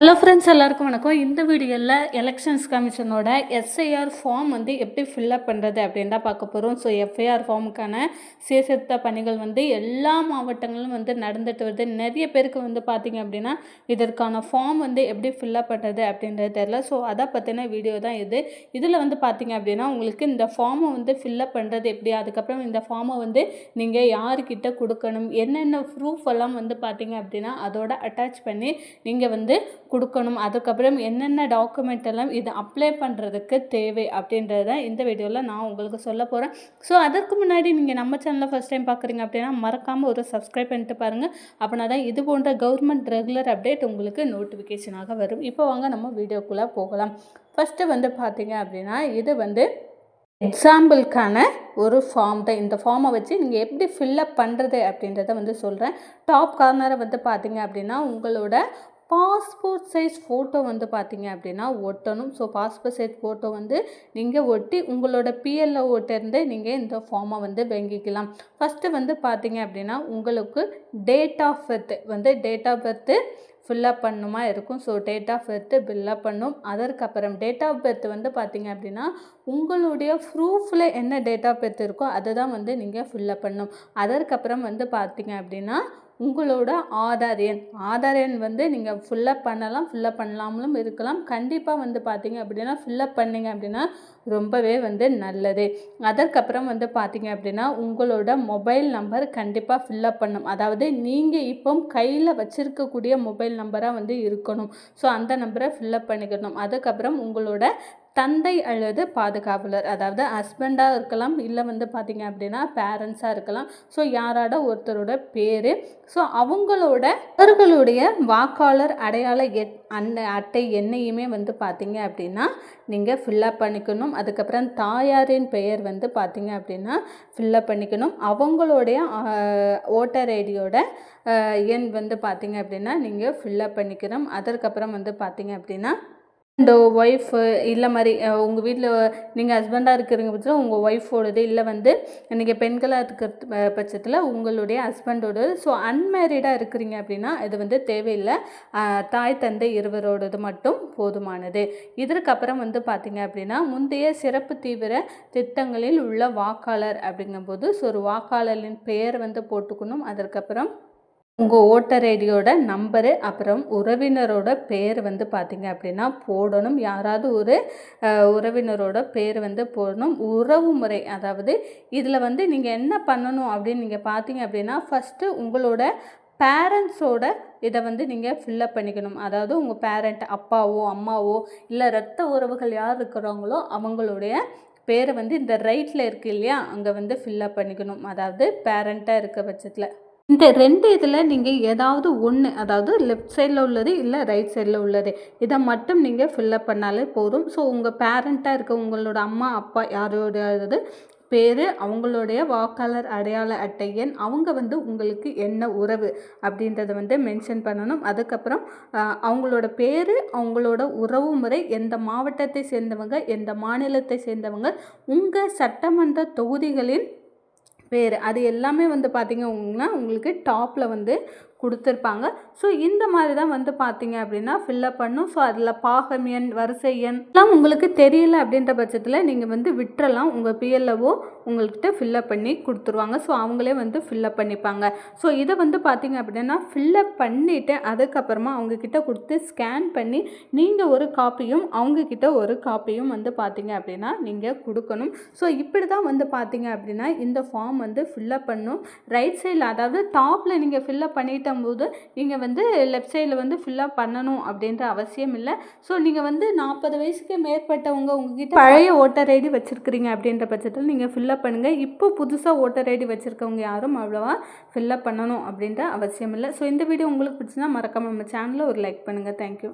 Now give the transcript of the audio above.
Hello friends எல்லாருக்கும் வணக்கம். இந்த வீடியோவில் எலெக்ஷன்ஸ் கமிஷனோட எஸ்ஐஆர் ஃபார்ம் வந்து எப்படி ஃபில்அப் பண்ணுறது அப்படின்னு தான் பார்க்க போகிறோம் ஸோ எஃப்ஐஆர் ஃபார்முக்கான சீர்திருத்த பணிகள் வந்து எல்லா மாவட்டங்களும் வந்து நடந்துட்டு வருது. நிறைய பேருக்கு வந்து பார்த்திங்க அப்படின்னா இதற்கான ஃபார்ம் வந்து எப்படி ஃபில்அப் பண்ணுறது அப்படின்றது தெரில ஸோ அதை பற்றின வீடியோ தான் இது. இதில் வந்து பார்த்திங்க அப்படின்னா உங்களுக்கு இந்த ஃபார்மை வந்து ஃபில்அப் பண்ணுறது எப்படி? அதுக்கப்புறம் இந்த ஃபார்மை வந்து நீங்கள் யாருக்கிட்ட கொடுக்கணும்? என்னென்ன ப்ரூஃப் எல்லாம் வந்து பார்த்திங்க அப்படின்னா அதோட அட்டாச் பண்ணி நீங்கள் வந்து கொடுக்கணும். அதுக்கப்புறம் என்னென்ன டாக்குமெண்ட் எல்லாம் இது அப்ளை பண்ணுறதுக்கு தேவை அப்படின்றத தான் இந்த வீடியோவில் நான் உங்களுக்கு சொல்ல போகிறேன் ஸோ அதற்கு முன்னாடி நீங்கள் நம்ம சேனலில் ஃபஸ்ட் டைம் பார்க்குறீங்க அப்படின்னா மறக்காமல் ஒரு சப்ஸ்கிரைப் பண்ணிட்டு பாருங்கள் அப்படின்னா தான் இது போன்ற கவர்மெண்ட் ரெகுலர் அப்டேட் உங்களுக்கு நோட்டிஃபிகேஷனாக வரும். இப்போ வாங்க நம்ம வீடியோக்குள்ளே போகலாம். ஃபஸ்ட்டு வந்து பார்த்தீங்க அப்படின்னா இது வந்து எக்ஸாம்பிளுக்கான ஒரு ஃபார்ம் தான். இந்த ஃபார்மை வச்சு நீங்கள் எப்படி ஃபில்லப் பண்ணுறது அப்படின்றத வந்து சொல்கிறேன் டாப் கார்னரை வந்து பார்த்தீங்க அப்படின்னா உங்களோட பாஸ்போர்ட் சைஸ் ஃபோட்டோ வந்து பார்த்தீங்க அப்படின்னா ஒட்டணும். ஸோ பாஸ்போர்ட் சைஸ் ஃபோட்டோ வந்து நீங்கள் ஒட்டி உங்களோட பிஎல்ஓ ஓட்டிருந்து நீங்கள் இந்த ஃபார்மை வந்து வாங்கிக்கலாம். ஃபஸ்ட்டு வந்து பார்த்தீங்க அப்படின்னா உங்களுக்கு டேட் ஆஃப் பர்த் வந்து date of birth fill up பண்ணுமா இருக்கும். So date of birth fill up பண்ணும். அதற்கப்புறம் டேட் ஆஃப் பர்த் வந்து பார்த்திங்க அப்படின்னா உங்களுடைய ப்ரூஃபில் என்ன டேட் ஆஃப் பர்த் இருக்கோ அதை தான் வந்து நீங்கள் ஃபில்லப் பண்ணும். அதற்கப்புறம் வந்து பார்த்திங்க அப்படின்னா உங்களோட ஆதார் எண். ஆதார் எண் வந்து நீங்கள் ஃபில்லப் பண்ணலாம் ஃபில்லப் பண்ணலாமலும் இருக்கலாம். கண்டிப்பாக வந்து பார்த்தீங்க அப்படின்னா ஃபில்லப் பண்ணிங்க அப்படின்னா ரொம்பவே வந்து நல்லது. அதற்கப்புறம் வந்து பார்த்தீங்க அப்படின்னா உங்களோட மொபைல் நம்பர் கண்டிப்பாக ஃபில்லப் பண்ணும். அதாவது நீங்கள் இப்போ கையில் வச்சுருக்கக்கூடிய மொபைல் நம்பராக வந்து இருக்கணும். ஸோ அந்த நம்பரை ஃபில்லப் பண்ணிக்கணும். அதுக்கப்புறம் உங்களோட தந்தை அல்லது பாதுகாவலர் அதாவது ஹஸ்பண்டாக இருக்கலாம் இல்லை வந்து பார்த்திங்க அப்படின்னா பேரண்ட்ஸாக இருக்கலாம். ஸோ யாரோட? ஒருத்தரோட பேர். ஸோ அவங்களோட அவர்களுடைய வாக்காளர் அடையாள எட் அன்ன அட்டை என்னையுமே வந்து பார்த்திங்க அப்படின்னா நீங்கள் ஃபில்லப் பண்ணிக்கணும். அதுக்கப்புறம் தாயாரின் பெயர் வந்து பார்த்திங்க அப்படின்னா ஃபில்லப் பண்ணிக்கணும். அவங்களுடைய ஓட்டர் ஐடியோட எண் வந்து பார்த்திங்க அப்படின்னா நீங்கள் ஃபில்லப் பண்ணிக்கணும். அதற்கப்புறம் வந்து பார்த்திங்க அப்படின்னா இந்த ஒய்ஃபு இல்லை மாதிரி உங்கள் வீட்டில் நீங்கள் ஹஸ்பண்டாக இருக்கிறீங்க பட்சத்தில் உங்கள் ஒய்ஃபோடது இல்லை வந்து நீங்கள் பெண்களாக இருக்கிற பட்சத்தில் உங்களுடைய ஹஸ்பண்டோடது ஸோ அன்மேரிடாக இருக்கிறீங்க அப்படின்னா இது வந்து தேவையில்லை. தாய் தந்தை இருவரோடது மட்டும் போதுமானது. இதற்கப்புறம் வந்து பார்த்திங்க அப்படின்னா முந்தைய சிறப்பு தீவிர திட்டங்களில் உள்ள வாக்காளர் அப்படிங்கும்போது ஸோ ஒரு வாக்காளரின் பெயர் வந்து போட்டுக்கணும். அதற்கப்புறம் உங்கள் ஓட்டர் ஐடியோட நம்பரு அப்புறம் உறவினரோட பேர் வந்து பார்த்திங்க அப்படின்னா போடணும். யாராவது ஒரு உறவினரோட பேர் வந்து போடணும். உறவு முறை அதாவது இதில் வந்து நீங்கள் என்ன பண்ணணும் அப்படின்னு நீங்கள் பார்த்தீங்க அப்படின்னா ஃபஸ்ட்டு உங்களோட பேரண்ட்ஸோட இதை வந்து நீங்கள் ஃபில்லப் பண்ணிக்கணும். அதாவது உங்கள் பேரண்ட் அப்பாவோ அம்மாவோ இல்லை ரத்த உறவுகள் யார் இருக்கிறாங்களோ அவங்களுடைய பேரை வந்து இந்த ரைட்டில் இருக்குது இல்லையா? அங்கே வந்து ஃபில்லப் பண்ணிக்கணும். அதாவது பேரண்ட்டாக இருக்க பட்சத்தில். இந்த ரெண்டு இதில் நீங்கள் ஏதாவது ஒன்று அதாவது லெஃப்ட் சைடில் உள்ளது இல்லை ரைட் சைடில் உள்ளது இதை மட்டும் நீங்கள் ஃபில்லப் பண்ணாலே போதும். ஸோ உங்கள் பேரண்ட்டாக இருக்க உங்களோட அம்மா அப்பா யாரோடையாவது பேர் அவங்களுடைய வாக்காளர் அடையாள அட்டை எண் அவங்க வந்து உங்களுக்கு என்ன உறவு அப்படின்றத வந்து மென்ஷன் பண்ணணும். அதுக்கப்புறம் அவங்களோட பேர் அவங்களோட உறவு முறை எந்த மாவட்டத்தை சேர்ந்தவங்க எந்த மாநிலத்தை சேர்ந்தவங்க உங்கள் சட்டமன்ற தொகுதிகளின் பேர் அது எல்லாமே வந்து பார்த்திங்கன்னா உங்களுக்கு டாப்பில் வந்து கொடுத்துருப்பாங்க. ஸோ இந்த மாதிரி தான் வந்து பார்த்தீங்க அப்படின்னா ஃபில்லப் பண்ணும். ஸோ அதில் பாகம் எண் வரிசை எண் எல்லாம் உங்களுக்கு தெரியல அப்படின்ற பட்சத்தில் நீங்கள் வந்து விட்டுறலாம். உங்கள் பிஎல்ஓ உங்கள்கிட்ட ஃபில்லப் பண்ணி கொடுத்துருவாங்க. ஸோ அவங்களே வந்து ஃபில்லப் பண்ணிப்பாங்க. ஸோ இதை வந்து பார்த்தீங்க அப்படின்னா ஃபில்லப் பண்ணிவிட்டு அதுக்கப்புறமா அவங்கக்கிட்ட கொடுத்து ஸ்கேன் பண்ணி நீங்கள் ஒரு காப்பியும் அவங்கக்கிட்ட ஒரு காப்பியும் வந்து பார்த்தீங்க அப்படின்னா நீங்கள் கொடுக்கணும். ஸோ இப்படி தான் வந்து பார்த்தீங்க அப்படின்னா இந்த ஃபார்ம் வந்து ஃபில்லப் பண்ணும். ரைட் சைடில் அதாவது டாப்பில் நீங்கள் ஃபில்லப் பண்ணிவிட்டு போது நீங்கள் வந்து லெஃப்ட் சைடில் வந்து ஃபுல்லாக பண்ணணும் அப்படின்ற அவசியம் இல்லை. ஸோ நீங்கள் வந்து நாற்பது வயசுக்கு மேற்பட்டவங்க உங்ககிட்ட பழைய ஓட்டர் ஐடி வச்சுருக்கிறீங்க அப்படின்ற பட்சத்தில் நீங்கள் ஃபில்லப் பண்ணுங்கள் இப்போ புதுசாக ஓட்டர் ஐடி வச்சுருக்கவங்க யாரும் அவ்வளோவா ஃபில்லப் பண்ணணும் அப்படின்ற அவசியம் இல்லை. ஸோ இந்த வீடியோ உங்களுக்கு பிடிச்சினா மறக்காமல் நம்ம சேனலில் ஒரு லைக் பண்ணுங்கள் தேங்க்யூ